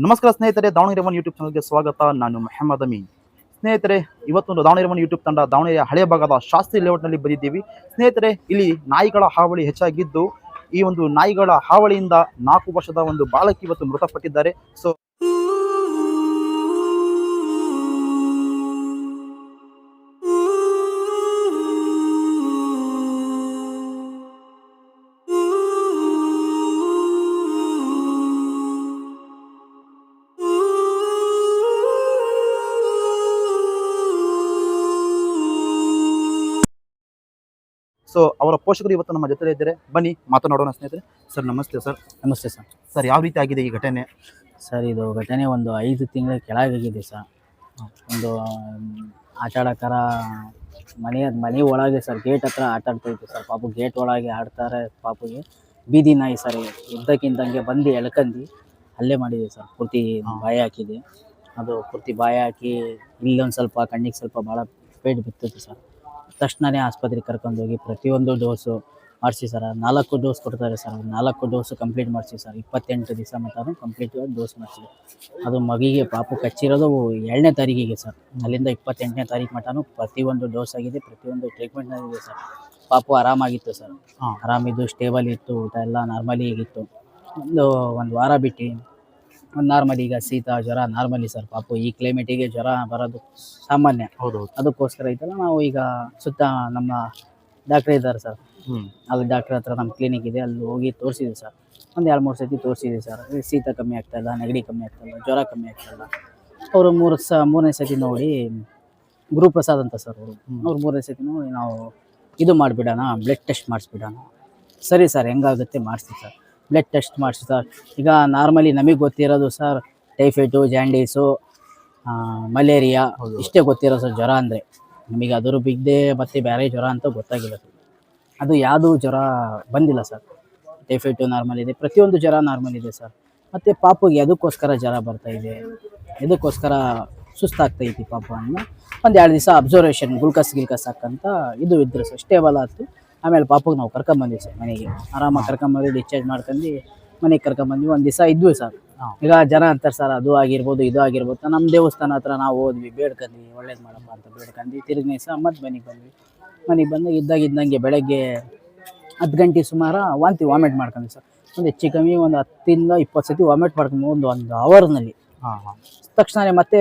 ನಮಸ್ಕಾರ ಸ್ನೇಹಿತರೆ, Davanagere one YouTube ಚಾನಲ್ಗೆ ಸ್ವಾಗತ. ನಾನು ಮೆಹಮದ್ ಅಮೀನ್. ಸ್ನೇಹಿತರೆ, ಇವತ್ತೊಂದು ದಾವಣಗೆರೆ ಒನ್ ಯೂಟ್ಯೂಬ್ ತಂಡ ದಾವಣಗೆರೆಯ ಹಳೆಯ ಭಾಗದ ಶಾಸ್ತ್ರಿ ಲೇಔಟ್ನಲ್ಲಿ ಬಂದಿದ್ದೀವಿ. ಸ್ನೇಹಿತರೆ, ಇಲ್ಲಿ ನಾಯಿಗಳ ಹಾವಳಿ ಹೆಚ್ಚಾಗಿದ್ದು, ಈ ಒಂದು ನಾಯಿಗಳ ಹಾವಳಿಯಿಂದ ನಾಲ್ಕು ವರ್ಷದ ಒಂದು ಬಾಲಕಿ ಇವತ್ತು ಮೃತಪಟ್ಟಿದ್ದಾರೆ. ಸೊ ಸೊ ಅವರ ಪೋಷಕರು ಇವತ್ತು ನಮ್ಮ ಜೊತೆ ಇದ್ದಾರೆ. ಬನ್ನಿ ಮಾತನಾಡೋಣ ಸ್ನೇಹಿತರೆ. ಸರ್ ನಮಸ್ತೆ ಸರ್ ನಮಸ್ತೆ ಸರ್ ಸರ್ ಯಾವ ರೀತಿ ಆಗಿದೆ ಈ ಘಟನೆ? ಸರ್ ಇದು ಘಟನೆ ಒಂದು ಐದು ತಿಂಗಳ ಕೆಳಗಾಗಿದೆ ಸರ್ ಒಂದು ಆಟ ಆಡೋಕ್ಕಾರ ಮನೆ ಮನೆ ಒಳಗೆ ಸರ್ ಗೇಟ್ ಹತ್ರ ಆಟ ಆಡ್ತಾ ಇತ್ತು ಸರ್ ಪಾಪು ಗೇಟ್ ಒಳಗೆ ಆಡ್ತಾರೆ ಪಾಪುಗೆ. ಬೀದಿ ನಾಯಿ ಸರ್ ಇದ್ದಕ್ಕಿದ್ದಂಗೆ ಬಂದು ಎಳ್ಕಂದು ಅಲ್ಲೇ ಮಾಡಿದೆ ಸರ್ ಪೂರ್ತಿ ಬಾಯಿ ಹಾಕಿದೆ. ಅದು ಪೂರ್ತಿ ಬಾಯಿ ಹಾಕಿ ಇಲ್ಲೊಂದು ಸ್ವಲ್ಪ ಕಣ್ಣಿಗೆ ಸ್ವಲ್ಪ ಭಾಳ ಪೇಟ್ ಬಿತ್ತಿತ್ತು ಸರ್ ತಕ್ಷಣವೇ ಆಸ್ಪತ್ರೆಗೆ ಕರ್ಕೊಂಡೋಗಿ ಪ್ರತಿಯೊಂದು ಡೋಸು ಮಾಡಿಸಿ ಸರ್ ನಾಲ್ಕು ಡೋಸ್ ಕೊಡ್ತಾರೆ ಸರ್ ನಾಲ್ಕು ಡೋಸು ಕಂಪ್ಲೀಟ್ ಮಾಡಿಸಿ ಸರ್ ಇಪ್ಪತ್ತೆಂಟು ದಿವಸ ಮಟ್ಟ ಕಂಪ್ಲೀಟ್ ಡೋಸ್ ಮಾಡಿಸಿ ಅದು ಮಗಿಗೆ ಪಾಪು ಕಚ್ಚಿರೋದು ಏಳನೇ ತಾರೀಕಿಗೆ ಸರ್ ಅಲ್ಲಿಂದ ಇಪ್ಪತ್ತೆಂಟನೇ ತಾರೀಕು ಮಟ್ಟನು ಪ್ರತಿಯೊಂದು ಡೋಸ್ ಆಗಿದೆ ಪ್ರತಿಯೊಂದು ಟ್ರೀಟ್ಮೆಂಟ್ ಆಗಿದೆ ಸರ್ ಪಾಪು ಆರಾಮಾಗಿತ್ತು ಸರ್ ಹಾ. ಆರಾಮಿದ್ದು ಸ್ಟೇಬಲ್ ಇತ್ತು ಊಟ ಎಲ್ಲ ನಾರ್ಮಲಿ ಆಗಿತ್ತು. ಒಂದು ಒಂದು ವಾರ ಬಿಟ್ಟು ನಾರ್ಮಲಿ ಈಗ ಶೀತ ಜ್ವರ ನಾರ್ಮಲಿ ಸರ್ ಪಾಪು. ಈ ಕ್ಲೈಮೇಟಿಗೆ ಜ್ವರ ಬರೋದು ಸಾಮಾನ್ಯ. ಹೌದು ಅದಕ್ಕೋಸ್ಕರ ಐತಲ್ಲ ನಾವು ಈಗ ಸುತ್ತ ನಮ್ಮ ಡಾಕ್ಟ್ರ್ ಇದ್ದಾರೆ ಸರ್. ಅಲ್ಲಿ ಡಾಕ್ಟ್ರ್ ಹತ್ರ ನಮ್ಮ ಕ್ಲಿನಿಕ್ ಇದೆ ಅಲ್ಲಿ ಹೋಗಿ ತೋರಿಸಿದ್ವಿ ಸರ್. ಒಂದು ಎರಡು ಮೂರು ಸತಿ ತೋರಿಸಿದ್ವಿ ಸರ್. ಶೀತ ಕಮ್ಮಿ ಆಗ್ತಾ ಇಲ್ಲ ನೆಗಡಿ ಕಮ್ಮಿ ಆಗ್ತಾ ಇಲ್ಲ ಜ್ವರ ಕಮ್ಮಿ ಆಗ್ತಾ ಇಲ್ಲ. ಅವರು ಮೂರು ಸ ಮೂರನೇ ಸತಿ ನೋಡಿ ಗುರುಪ್ರಸಾದ್ ಅಂತ ಸರ್ ಅವರು. ಅವ್ರು ಮೂರನೇ ಸತಿ ನೋಡಿ ನಾವು ಇದು ಮಾಡಿಬಿಡೋಣ ಬ್ಲಡ್ ಟೆಸ್ಟ್ ಮಾಡಿಸ್ಬಿಡೋಣ. ಸರಿ ಸರ್ ಹೆಂಗಾಗುತ್ತೆ ಮಾಡಿಸ್ತೀವಿ ಸರ್. ಬ್ಲಡ್ ಟೆಸ್ಟ್ ಮಾಡಿಸಿ ಸರ್ ಈಗ ನಾರ್ಮಲಿ ನಮಗೆ ಗೊತ್ತಿರೋದು ಸರ್ ಟೈಫಾಯ್ಡು ಜಾಂಡೀಸು ಮಲೇರಿಯಾ. ಇಷ್ಟೇ ಗೊತ್ತಿರೋ ಸರ್ ಜ್ವರ ಅಂದರೆ. ನಮಗೆ ಅದರ ಬಿದ್ದೆ ಮತ್ತು ಬೇರೆ ಜ್ವರ ಅಂತ ಗೊತ್ತಾಗಿಲ್ಲ ಸರ್ ಅದು ಯಾವುದು ಜ್ವರ ಬಂದಿಲ್ಲ ಸರ್ ಟೈಫಾಯ್ಡು ನಾರ್ಮಲ್ ಇದೆ. ಪ್ರತಿಯೊಂದು ಜ್ವರ ನಾರ್ಮಲ್ ಇದೆ ಸರ್ ಮತ್ತು ಪಾಪುಗೆ ಅದಕ್ಕೋಸ್ಕರ ಜ್ವರ ಬರ್ತಾ ಇದೆ. ಇದಕ್ಕೋಸ್ಕರ ಸುಸ್ತಾಗ್ತೈತಿ ಪಾಪು ಅನ್ನ ಒಂದು ಎರಡು ದಿವಸ ಅಬ್ಸರ್ವೇಷನ್ ಗುಲ್ಕಸ್ ಗಿಲ್ಕಸ್ ಹಾಕಂತ ಇದು ಇದ್ರು ಸರ್ ಸ್ಟೇಬಲ್ ಆಯ್ತು ಆಮೇಲೆ ಪಾಪಗೆ ನಾವು ಕರ್ಕೊಂಬಂದ್ವಿ ಸರ್ ಮನೆಗೆ. ಆರಾಮಾಗಿ ಕರ್ಕೊಂಬಂದು ಡಿಸ್ಚಾರ್ಜ್ ಮಾಡ್ಕೊಂಡು ಮನೆಗೆ ಕರ್ಕೊಂಬಂದ್ವಿ ಒಂದು ದಿವಸ ಇದ್ವಿ ಸರ್. ಈಗ ಜನ ಅಂತಾರೆ ಸರ್, ಅದು ಆಗಿರ್ಬೋದು, ಇದು ಆಗಿರ್ಬೋದು. ನಮ್ಮ ದೇವಸ್ಥಾನ ಹತ್ರ ನಾವು ಹೋದ್ವಿ ಬೇಡ್ಕೊಂಡ್ವಿ ಒಳ್ಳೇದು ಮಾಡಪ್ಪ ಅಂತ ಬೇಡ್ಕೊಂಡ್ವಿ ತಿರುಗಿ ಸಹ ಮತ್ತೆ ಮನೆಗೆ ಬಂದ್ವಿ. ಮನೆಗೆ ಬಂದಾಗ ಇದ್ದಾಗ ಇದ್ದಂಗೆ ಬೆಳಗ್ಗೆ ಹತ್ತು ಗಂಟೆ ಸುಮಾರು ವಾಂತಿ ವಾಮಿಟ್ ಮಾಡ್ಕೊಂಡ್ವಿ ಸರ್. ಒಂದು ಹೆಚ್ಚು ಕಮ್ಮಿ ಒಂದು ಹತ್ತಿಂದ ಇಪ್ಪತ್ತು ಸತಿ ವಾಮಿಟ್ ಮಾಡ್ಕೊಂಡು ಒಂದು ಒಂದು ಅವರ್ನಲ್ಲಿ ತಕ್ಷಣ ಮತ್ತೆ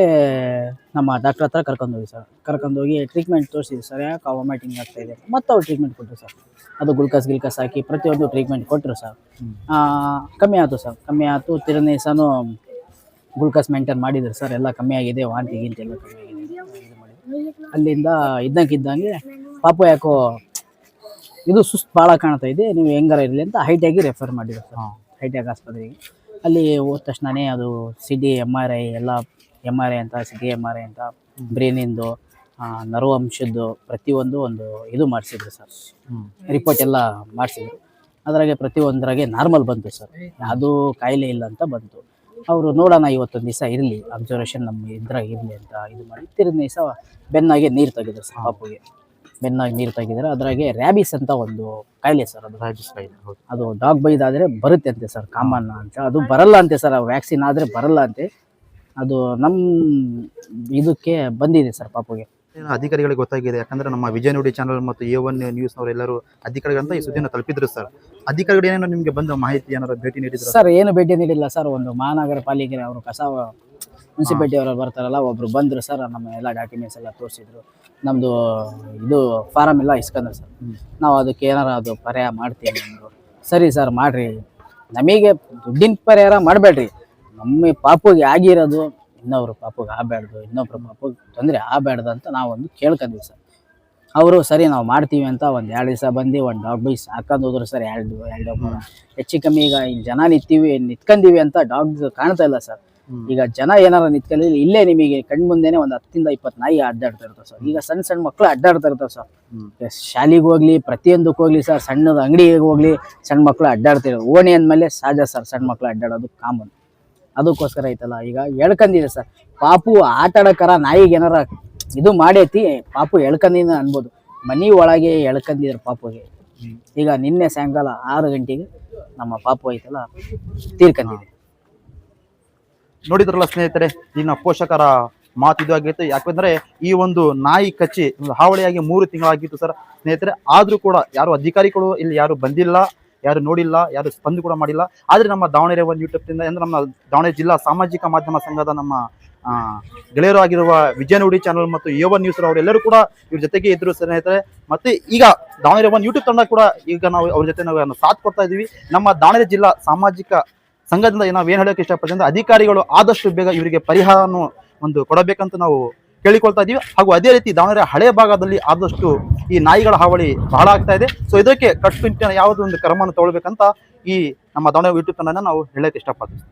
ನಮ್ಮ ಡಾಕ್ಟರ್ ಹತ್ರ ಕರ್ಕೊಂಡೋಗಿ ಸರ್ ಕರ್ಕೊಂಡೋಗಿ ಟ್ರೀಟ್ಮೆಂಟ್ ತೋರಿಸಿದ್ವಿ ಸರ್ ಯಾಕೆ ವಾಮಿಟಿಂಗ್ ಆಗ್ತಾ ಇದೆ. ಮತ್ತೆ ಅವ್ರು ಟ್ರೀಟ್ಮೆಂಟ್ ಕೊಟ್ಟರು ಸರ್ ಅದು ಗುಲ್ಕಸ್ ಗಿಲ್ಕಸ್ ಹಾಕಿ ಪ್ರತಿಯೊಂದು ಟ್ರೀಟ್ಮೆಂಟ್ ಕೊಟ್ಟರು ಸರ್ ಕಮ್ಮಿ ಆಯಿತು ಸರ್ ಕಮ್ಮಿ ಆಯಿತು. ತಿರನೇ ಸಹ ಗ್ಲುಕೋಸ್ ಮೇಂಟೈನ್ ಮಾಡಿದ್ರು ಸರ್ ಎಲ್ಲ ಕಮ್ಮಿ ಆಗಿದೆ. ವಾಂತಿ ಗಿಂತಿ ಎಲ್ಲ ಕಮ್ಮಿ ಆಗಿದೆ. ಅಲ್ಲಿಂದ ಇದ್ದಂಗೆ ಪಾಪು ಯಾಕೋ ಇದು ಸುಸ್ತು ಭಾಳ ಕಾಣ್ತಾ ಇದೆ. ನೀವು ಹೆಂಗಾರ ಇರಲಿ ಅಂತ ಹೈಟಾಗಿ ರೆಫರ್ ಮಾಡಿದ್ರು ಸರ್ ಹಾ. ಹೈಟ್ಯಾಗ್ ಆಸ್ಪತ್ರೆಗೆ. ಅಲ್ಲಿ ಹೋದ ತಕ್ಷಣನೇ ಅದು C D M R I ಎಲ್ಲ ಎಂ ಆರ್ ಐ ಅಂತ C D M R I ಅಂತ ಬ್ರೇನಿಂದು ನರ್ವ್ ಅಂಶದ್ದು ಪ್ರತಿಯೊಂದು ಒಂದು ಇದು ಮಾಡಿಸಿದ್ರು ಸರ್. ರಿಪೋರ್ಟ್ ಎಲ್ಲ ಮಾಡಿಸಿದ್ರು. ಅದರಾಗೆ ಪ್ರತಿಯೊಂದರಾಗೆ ನಾರ್ಮಲ್ ಬಂತು ಸರ್. ಅದು ಕಾಯಿಲೆ ಇಲ್ಲ ಅಂತ ಬಂತು. ಅವರು ನೋಡೋಣ ಇವತ್ತೊಂದು ದಿವಸ ಇರಲಿ ಅಬ್ಸರ್ವೇಷನ್ ನಮ್ಮ ಇದ್ರಾಗ ಇರಲಿ ಅಂತ ಇದು ಮಾಡಿ ತಿರುಗಿ ದಿವಸ ಬೆನ್ನಾಗೆ ನೀರು ತೆಗೆದ್ರು ಸರ್ ಪಾಪುಗೆ. ಬೆನ್ನಾಗಿ ನೀರು ತಾಗಿದ್ದಾರೆ ಅದ್ರಾಗೆ ರ್ಯಾಬಿಸ್ ಅಂತ ಒಂದು ಕಾಯಿಲೆ ಸರ್ ಅದು. ರ್ಯಾಬಿಸ್ ಕಾಯಿಲೆ ಅದು ಡಾಗ್ ಬೈದಾದ್ರೆ ಆದ್ರೆ ಬರುತ್ತೆ ಅಂತೆ ಸರ್ ಕಾಮನ್ ಅಂತ. ಅದು ಬರಲ್ಲ ಅಂತೆ ಸರ್ ವ್ಯಾಕ್ಸಿನ್ ಆದ್ರೆ ಬರಲ್ಲ ಅಂತೆ. ಅದು ನಮ್ಮ ಇದಕ್ಕೆ ಬಂದಿದೆ ಸರ್ ಪಾಪುಗೆ. ಏನು ಅಧಿಕಾರಿಗಳಿಗೆ ಗೊತ್ತಾಗಿದೆ? ಯಾಕಂದ್ರೆ ನಮ್ಮ ವಿಜಯ ನುಡಿ ಚಾನಲ್ ಮತ್ತು ಎ ಒನ್ ನ್ಯೂಸ್ ಎಲ್ಲರೂ ಅಧಿಕಾರಿಗಳಂತ ಈ ಸುದ್ದಿನ ತಲುಪಿದ್ರು ಸರ್. ಅಧಿಕಾರಿಗಳು ಏನೇನೋ ನಿಮಗೆ ಬಂದ ಮಾಹಿತಿ ಏನಾದ್ರು ಭೇಟಿ ನೀಡಿದ್ರು? ಸರ್ ಏನು ಭೇಟಿ ನೀಡಿಲ್ಲ ಸರ್. ಒಂದು ಮಹಾನಗರ ಪಾಲಿಕೆ ಅವರು ಕಸ ಮುನ್ಸಿಪಾಲಿಟಿ ಅವರು ಬರ್ತಾರಲ್ಲ, ಒಬ್ರು ಬಂದ್ರು ಸರ್, ನಮ್ಮ ಎಲ್ಲ ಡಾಕ್ಯುಮೆಂಟ್ಸ್ ಎಲ್ಲ ತೋರಿಸಿದ್ರು. ನಮ್ಮದು ಇದು ಫಾರಮ್ ಎಲ್ಲ ಇಸ್ಕೊಂಡ್ರು ಸರ್. ನಾವು ಅದಕ್ಕೆ ಏನಾರ ಅದು ಪರಿಹಾರ ಮಾಡ್ತೀವಿ ಅಂದ್ರು. ಸರಿ ಸರ್, ಮಾಡ್ರಿ. ನಮಗೆ ದುಡ್ಡಿನ ಪರಿಹಾರ ಮಾಡಬೇಡ್ರಿ. ನಮ್ಮ ಪಾಪುಗೆ ಆಗಿರೋದು ಇನ್ನೊಬ್ರು ಪಾಪುಗೆ ಆಗಬೇಡ್ದು ಇನ್ನೊಬ್ರು ಪಾಪುಗೆ ತೊಂದರೆ ಆಗಬೇಡ್ದು ಅಂತ ನಾವೊಂದು ಕೇಳ್ಕೊಂಡ್ವಿ ಸರ್. ಅವರು ಸರಿ ನಾವು ಮಾಡ್ತೀವಿ ಅಂತ ಒಂದು ಎರಡು ದಿವಸ ಬಂದು ಒಂದು ಡಾಗ್ ಬೈಸ್ ಹಾಕೊಂಡು ಹೋದ್ರು ಸರ್ ಎರಡು ಎರಡು ಡಾಗ್ ಹೆಚ್ಚು ಕಮ್ಮಿ ಈಗ ಜನ ನಿಂತೀವಿ ನಿಂತ್ಕೊಂಡಿವಿ ಅಂತ ಡಾಗ್ ಕಾಣ್ತಾ ಇಲ್ಲ ಸರ್. ಈಗ ಜನ ಏನಾರ ನಿಂತ್ಕೊಳ್ಳಿ ಇಲ್ಲೇ ನಿಮಗೆ ಕಣ್ ಮುಂದೆನೆ ಒಂದು ಹತ್ತಿಂದ ಇಪ್ಪತ್ತು ನಾಯಿ ಅಡ್ಡಾಡ್ತಾ ಇರ್ತಾರೆ ಸರ್. ಈಗ ಸಣ್ಣ ಸಣ್ಣ ಮಕ್ಕಳು ಅಡ್ಡಾಡ್ತಾ ಇರ್ತಾರೆ ಸರ್. ಶಾಲೆಗೆ ಹೋಗ್ಲಿ ಪ್ರತಿಯೊಂದಕ್ಕೆ ಹೋಗ್ಲಿ ಸರ್ ಸಣ್ಣದ ಅಂಗಡಿಗೆ ಹೋಗ್ಲಿ ಸಣ್ಣ ಮಕ್ಕಳು ಇರೋದು. ಓಣಿ ಅಂದಮೇಲೆ ಸಹಜ ಸರ್ ಸಣ್ಣ ಮಕ್ಕಳು ಅಡ್ಡಾಡೋದು ಕಾಮನ್ ಅದಕ್ಕೋಸ್ಕರ ಐತಲ್ಲ ಈಗ ಹೇಳ್ಕೊಂಡಿದೆ ಸರ್. ಪಾಪು ಆಟ ಆಡೋಕರ ನಾಯಿಗೆ ಏನಾರ ಇದು ಮಾಡೈತಿ, ಪಾಪು ಎಳ್ಕಂದಿನ ಅನ್ಬೋದು. ಮನಿ ಒಳಗೆ ಎಳ್ಕಂದಿದ್ರು ಪಾಪುಗೆ. ಈಗ ನಿನ್ನೆ ಸಾಯಂಕಾಲ ಆರು ಗಂಟೆಗೆ ನಮ್ಮ ಪಾಪು ಐತಲ್ಲ, ತೀರ್ಕಂದಿದೆ. ನೋಡಿದ್ರಲ್ಲ ಸ್ನೇಹಿತರೆ, ನಿನ್ನ ಪೋಷಕರ ಮಾತು ಇದು ಆಗಿತ್ತು. ಯಾಕಂದ್ರೆ ಈ ಒಂದು ನಾಯಿ ಕಚ್ಚಿ ಹಾವಳಿಯಾಗಿ ಮೂರು ತಿಂಗಳಾಗಿತ್ತು ಸರ್. ಸ್ನೇಹಿತರೆ, ಆದ್ರೂ ಕೂಡ ಯಾರು ಅಧಿಕಾರಿಗಳು ಇಲ್ಲಿ, ಯಾರು ಬಂದಿಲ್ಲ, ಯಾರು ನೋಡಿಲ್ಲ, ಯಾರು ಸ್ಪಂದ ಕೂಡ ಮಾಡಿಲ್ಲ. ಆದ್ರೆ ನಮ್ಮ ದಾವಣಗೆರೆ ಒಂದು ಯೂಟ್ಯೂಬ್ ಅಂದ್ರೆ ನಮ್ಮ ದಾವಣಗೆರೆ ಜಿಲ್ಲಾ ಸಾಮಾಜಿಕ ಮಾಧ್ಯಮ ಸಂಘದ ನಮ್ಮ ಗೆಳೆಯರು ಆಗಿರುವ ವಿಜಯ ನುಡಿ ಚಾನಲ್ ಮತ್ತು ಯೋವ ನ್ಯೂಸ್ ಅವರೆಲ್ಲರೂ ಕೂಡ ಇವ್ರ ಜೊತೆಗೆ ಇದ್ರು ಸ್ನೇಹಿತರೆ. ಮತ್ತೆ ಈಗ ದಾವಣಗೆರೆ ಒಂದು ಯೂಟ್ಯೂಬ್ ತಂಡ ಕೂಡ ಈಗ ನಾವು ಅವ್ರ ಜೊತೆ ನಾವು ಸಾಥ್ ಕೊಡ್ತಾ ಇದೀವಿ ನಮ್ಮ ದಾವಣಗೆರೆ ಜಿಲ್ಲಾ ಸಾಮಾಜಿಕ ಸಂಘದಿಂದ ನಾವು ಏನ್ ಹೇಳೋಕೆ ಇಷ್ಟಪಡ್ತೀವಿ ಅಧಿಕಾರಿಗಳು ಆದಷ್ಟು ಬೇಗ ಇವರಿಗೆ ಪರಿಹಾರವನ್ನು ಒಂದು ಕೊಡಬೇಕಂತ ನಾವು ಕೇಳಿಕೊಳ್ತಾ ಇದೀವಿ ಹಾಗೂ ಅದೇ ರೀತಿ ದಾವಣಗೆರೆ ಹಳೆ ಭಾಗದಲ್ಲಿ ಆದಷ್ಟು ಈ ನಾಯಿಗಳ ಹಾವಳಿ ಬಹಳ ಆಗ್ತಾ ಇದೆ. ಸೊ ಇದಕ್ಕೆ ಕಟ್ಟುನಿಟ್ಟಿನ ಯಾವುದೋ ಒಂದು ಕ್ರಮವನ್ನು ತಗೊಳ್ಬೇಕಂತ ಈ ನಮ್ಮ ದಾವಣಗೆರೆ ಯೂಟ್ಯೂಬ್ ತಂಡನ ನಾವು ಹೇಳಕ್ಕೆ ಇಷ್ಟಪಡ್ತೀವಿ.